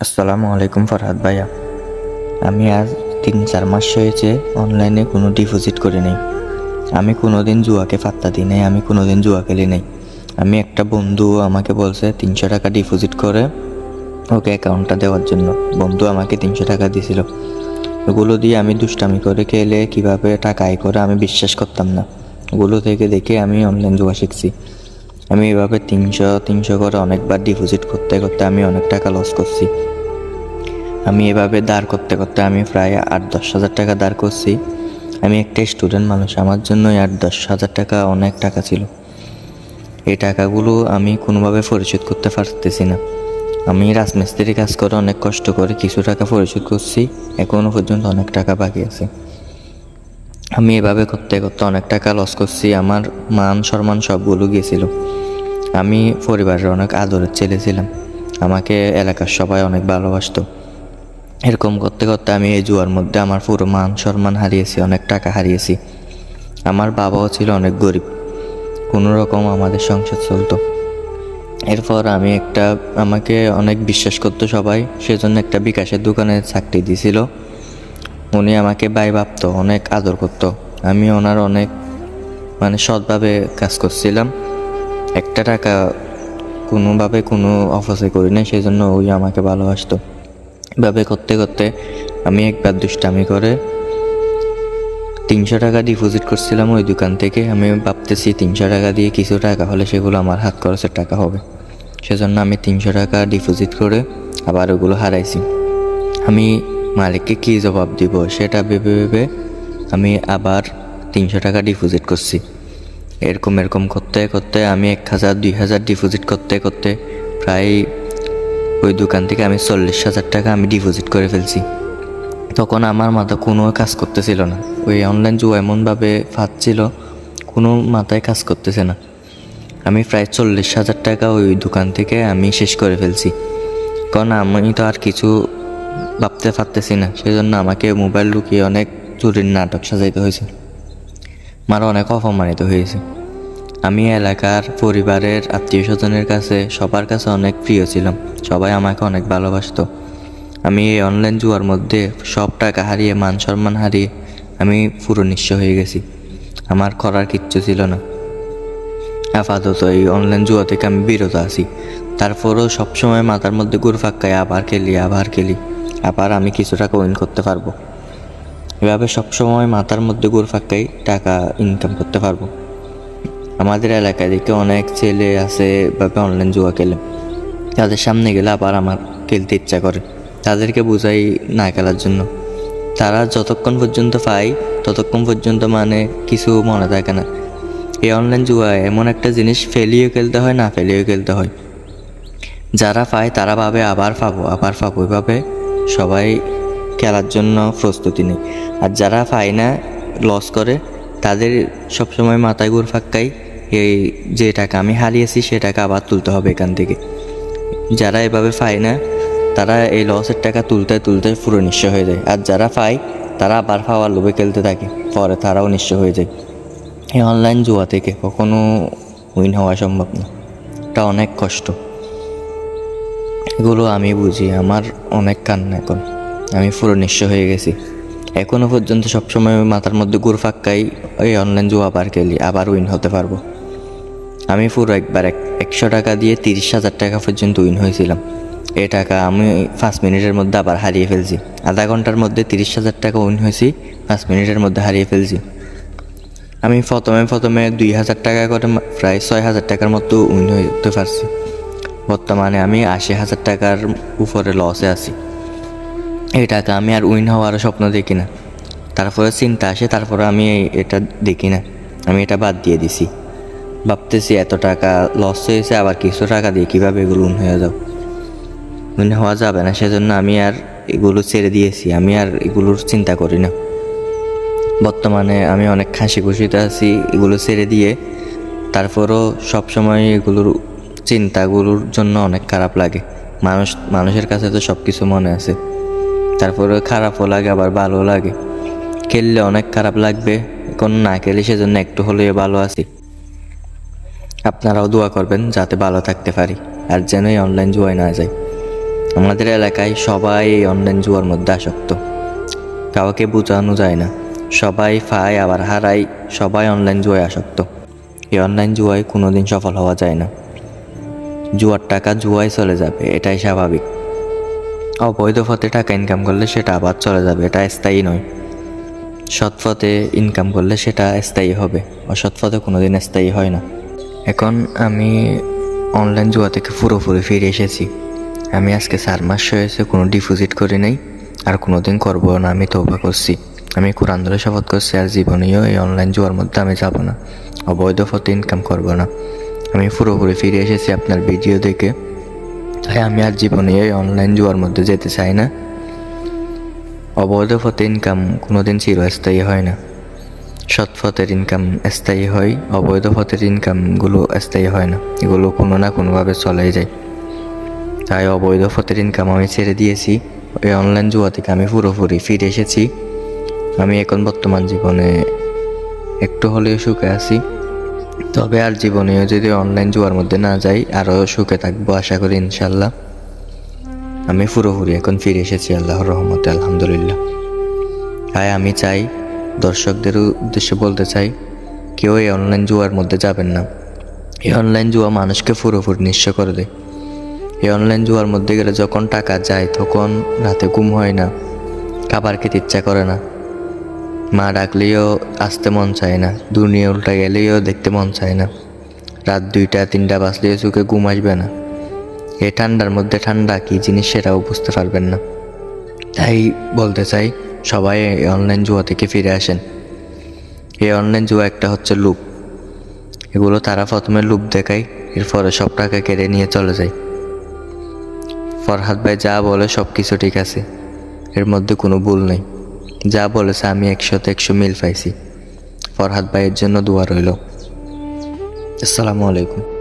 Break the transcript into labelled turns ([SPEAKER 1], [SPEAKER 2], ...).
[SPEAKER 1] আসসালামু আলাইকুম ফরহাদ ভাইয়া। আমি আজ তিন চার মাস হয়েছে অনলাইনে কোনো ডিপোজিট করি নাই। আমি কোনো দিন জুয়াকে পাত্তা দিই নাই, আমি কোনো দিন জুয়া খেলি নাই। আমি একটা বন্ধু আমাকে বলছে, তিনশো টাকা ডিপোজিট করে ওকে অ্যাকাউন্টটা দেওয়ার জন্য। বন্ধু আমাকে তিনশো টাকা দিয়েছিল। ওগুলো দিয়ে আমি দুষ্টামি করে খেলে কীভাবে টাকা আয় করে আমি বিশ্বাস করতাম না। ওগুলো থেকে দেখে আমি অনলাইন জুয়া শিখছি। আমি এভাবে তিনশো তিনশো করে অনেকবার ডিপোজিট করতে করতে আমি অনেক টাকা লস করছি। আমি এভাবে দাঁড় করতে করতে আমি প্রায় আট, দশ হাজার টাকা দাঁড় করছি। আমি একটা স্টুডেন্ট মানুষ, আমার জন্য আট, দশ হাজার টাকা অনেক টাকা ছিল। এই টাকাগুলো আমি কোনোভাবে পরিশোধ করতে পারতেছি না। আমি রাজমিস্ত্রি কাজ করে অনেক কষ্ট করে কিছু টাকা পরিশোধ করছি এখনও পর্যন্ত অনেক টাকা বাকি আছে। আমি এভাবে করতে করতে অনেক টাকা লস করছি, আমার মান সম্মান সবগুলো গিয়েছিল। আমি পরিবারের অনেক আদরের ছেলে ছিলাম। আমাকে এলাকার সবাই অনেক ভালোবাসতো। এরকম করতে করতে আমি এই জুয়ার মধ্যে আমার পুরো মান সম্মান হারিয়েছি, অনেক টাকা হারিয়েছি। আমার বাবাও ছিল অনেক গরিব। কোনো রকম আমাদের সংসার চলতো। এরপর আমি একটা, আমাকে অনেক বিশ্বাস করতো সবাই, সেজন্য একটা বিকাশের দোকানে চাকরি দিছিল উনি আমাকে ভাই ভাবতো, অনেক আদর করতো। আমি ওনার অনেক মানে সৎভাবে কাজ করছিলাম। একটা টাকা কোনোভাবে কোনো অফিসে করি না সেই জন্য ওই আমাকে ভালোবাসতো। এভাবে করতে করতে আমি একবার দুষ্টামি করে তিনশো টাকা ডিপোজিট করছিলাম ওই দোকান থেকে। আমি ভাবতেছি তিনশো টাকা দিয়ে কিছু টাকা হলে সেগুলো আমার হাত খরচের টাকা হবে। সেজন্য আমি তিনশো টাকা ডিপোজিট করে আবার ওগুলো হারাইছি। আমি মালিককে কী জবাব দিব সেটা ভেবে ভেবে আমি আবার তিনশো টাকা ডিপোজিট করছি। এরকম এরকম করতে করতে আমি এক হাজার, দুই হাজার ডিপোজিট করতে করতে প্রায় ওই দোকান থেকে আমি চল্লিশ হাজার টাকা আমি ডিপোজিট করে ফেলছি। তখন আমার মাথা কোনো কাজ করতেছিল না। ওই অনলাইন জুয়া এমনভাবে ফাঁদছিল কোনো মাথায় কাজ করতেছে না। আমি প্রায় চল্লিশ হাজার টাকা ওই দোকান থেকে আমি শেষ করে ফেলছি। কারণ আমি তো আর কিছু ভাবতে পারতেছি না। সেই জন্য আমাকে মোবাইল লুকিয়ে অনেক চুরির নাটক সাজাইতে হয়েছে। আমার অনেক অপমানিত হয়েছে। আমি এলাকার পরিবারের আত্মীয় স্বজনের কাছে, সবার কাছে অনেক প্রিয় ছিলাম। সবাই আমাকে অনেক ভালোবাসতো। আমি এই অনলাইন জুয়ার মধ্যে সব টাকা হারিয়ে, মান সম্মান হারিয়ে আমি পুরো নিঃস্ব হয়ে গেছি। আমার করার কিচ্ছু ছিল না। আপাতত এই অনলাইন জুয়া থেকে আমি বিরত আছি। তারপরও সবসময় মাথার মধ্যে ঘুর ফাক্কায় আবার খেলি আবার খেলি। আবার আমি কিছু টাকা উইন করতে পারব। এভাবে সবসময় মাথার মধ্যে ঘুর ফাক্কাই টাকা ইনকাম করতে পারব। আমাদের এলাকায় দেখে অনেক ছেলে আছে এভাবে অনলাইন জুয়া খেলে। তাদের সামনে গেলে আবার আমার খেলতে ইচ্ছা করে। তাদেরকে বুঝাই না খেলার জন্য। তারা যতক্ষণ পর্যন্ত পায়, ততক্ষণ পর্যন্ত মানে কিছু মনে থাকে না। এই অনলাইন জুয়া এমন একটা জিনিস ফেলিও খেলতে হয়, না ফেলিও খেলতে হয়। যারা পায় তারা ভাবে আবার পাবো আবার পাবো। এভাবে সবাই খেলার জন্য প্রস্তুতি নেই। আর যারা পায় না লস করে, তাদের সবসময় মাথায় ঘুর ফাক্কাই এই যে টাকা আমি হারিয়েছি, সে টাকা আবার তুলতে হবে এখান থেকে। যারা এভাবে পায় না, তারা এই লসের টাকা তুলতে তুলতে পুরো নিঃস্ব হয়ে যায়। আর যারা পায়, তারা আবার পাওয়ার লোভে খেলতে থাকে। পরে তারাও নিঃস্ব হয়ে যায়। এই অনলাইন জুয়া থেকে কখনো উইন হওয়া সম্ভব না। এটা অনেক কষ্ট। এগুলো আমি বুঝি, আমার অনেক কান্না এখন। আমি পুরো নিঃস্ব হয়ে গেছি। এখনও পর্যন্ত সবসময় মাথার মধ্যে গুড় ফাক্কাই ওই অনলাইন জুয়া আবার খেলি, আবার উইন হতে পারব। আমি পুরো একবার এক, একশো টাকা দিয়ে তিরিশ হাজার টাকা পর্যন্ত উইন হয়েছিলাম। এ টাকা আমি পাঁচ মিনিটের মধ্যে আবার হারিয়ে ফেলছি। আধা ঘণ্টার মধ্যে তিরিশ হাজার টাকা উইন হয়েছি, পাঁচ মিনিটের মধ্যে হারিয়ে ফেলছি। আমি প্রথমে প্রথমে দুই হাজার টাকা করে, প্রায় ছয় হাজার টাকার মতো উইন হতে পারছি। বর্তমানে আমি আশি হাজার টাকার উপরে লসে আছি। এই টাকা আমি আর উইন হওয়ার স্বপ্ন দেখি না। তারপরে চিন্তা আসে, তারপরে আমি এটা দেখি না। আমি এটা বাদ দিয়ে দিছি। ভাবতেছি এত টাকা লস হয়েছে, আবার কিছু টাকা দিয়ে কীভাবে এগুলো উইন হয়ে যাও উইন হওয়া যাবে না, সেজন্য আমি আর এগুলো ছেড়ে দিয়েছি। আমি আর এগুলোর চিন্তা করি না। বর্তমানে আমি অনেক হাসি খুশিতে আছি, এগুলো ছেড়ে দিয়ে। তারপরও সবসময় এগুলোর চিন্তাগুলোর জন্য অনেক খারাপ লাগে। মানুষ, মানুষের কাছে তো সব কিছু মনে আছে। তারপরে খারাপও লাগে, আবার ভালো লাগে। খেললে অনেক খারাপ লাগবে, এখন না খেলে সেজন্য একটু হলেও ভালো আছি। আপনারাও দোয়া করবেন যাতে ভালো থাকতে পারি, আর যেন এই অনলাইন জুয়ায় না যায় আমাদের এলাকায় সবাই এই অনলাইন জুয়ার মধ্যে আসক্ত। কাউকে বোঝানো যায় না। সবাই ফায়, আবার হারায়, সবাই অনলাইন জুয়ায় আসক্ত। এই অনলাইন জুয়ায় কোনোদিন সফল হওয়া যায় না। জুয়ার টাকা জুয়ায় চলে যাবে, এটাই স্বাভাবিক। অবৈধ পথে টাকা ইনকাম করলে সেটা আবার চলে যাবে, এটা স্থায়ী নয়। সৎ পথে ইনকাম করলে সেটা স্থায়ী হবে, অসৎ পথে কোনো দিন স্থায়ী হয় না। এখন আমি অনলাইন জুয়া থেকে পুরোপুরি ফিরে এসেছি। আমি আজকে চার মাস হয়েছে কোনো ডিপোজিট করি নাই, আর কোনো দিন করব না, আমি তৌবা করছি। আমি কোরআন ধরে শপথ করছি, আর জীবনেও এই অনলাইন জুয়ার মধ্যে আমি যাব না, অবৈধ পথে ইনকাম করব না। আমি পুরোপুরি ফিরে এসেছি আপনার ভিডিও দেখে। তাই আমি আর জীবনে এই অনলাইন জুয়ার মধ্যে যেতে চাই না। অবৈধ পথে ইনকাম কোনোদিন চিরস্থায়ী হয় না। সৎ পথের ইনকাম স্থায়ী হয়, অবৈধ পথের ইনকামগুলো স্থায়ী হয় না। এগুলো কোনো না কোনোভাবে চলেই যায়। তাই অবৈধ পথের ইনকাম আমি ছেড়ে দিয়েছি। এই অনলাইন জুয়া থেকে আমি পুরোপুরি ফিরে এসেছি। আমি এখন বর্তমান জীবনে একটু হলেও সুখে আছি। তবে আর জীবনেও যদি অনলাইন জুয়ার মধ্যে না যাই আরও সুখে থাকব আশা করি ইনশাল্লাহ আমি পুরোপুরি এখন ফিরে এসেছি, আল্লাহর রহমতে, আলহামদুলিল্লাহ। তাই আমি চাই, দর্শকদের উদ্দেশ্যে বলতে চাই, কেউ এই অনলাইন জুয়ার মধ্যে যাবেন না। এই অনলাইন জুয়া মানুষকে পুরোপুরি নিঃস্ব করে দেয়। এই অনলাইন জুয়ার মধ্যে গেলে যখন টাকা যায়, তখন রাতে ঘুম হয় না, খাবার খেতে ইচ্ছা করে না। মা ডাকলেও আসতে মন চায় না, দুনিয়া উল্টা গেলেও দেখতে মন চায় না। রাত দুইটা, তিনটা বাজলেও চোখে ঘুম আসবে না। এই ঠান্ডার মধ্যে ঠান্ডা কী জিনিস সেটাও বুঝতে পারবেন না। তাই বলতে চাই, সবাই এই অনলাইন জুয়া থেকে ফিরে আসেন। এই অনলাইন জুয়া একটা হচ্ছে লুপ। এগুলো তারা প্রথমে লুপ দেখায়, এরপরে সব টাকা কেড়ে নিয়ে চলে যায়। ফরহাদ ভাই যা বলে সব কিছু ঠিক আছে, এর মধ্যে কোনো ভুল নেই। যা বলেছে আমি একশোতে একশো মিল পাইছি। ফরহাদ ভাইয়ের জন্য দোয়া রইল। আসসালামু আলাইকুম।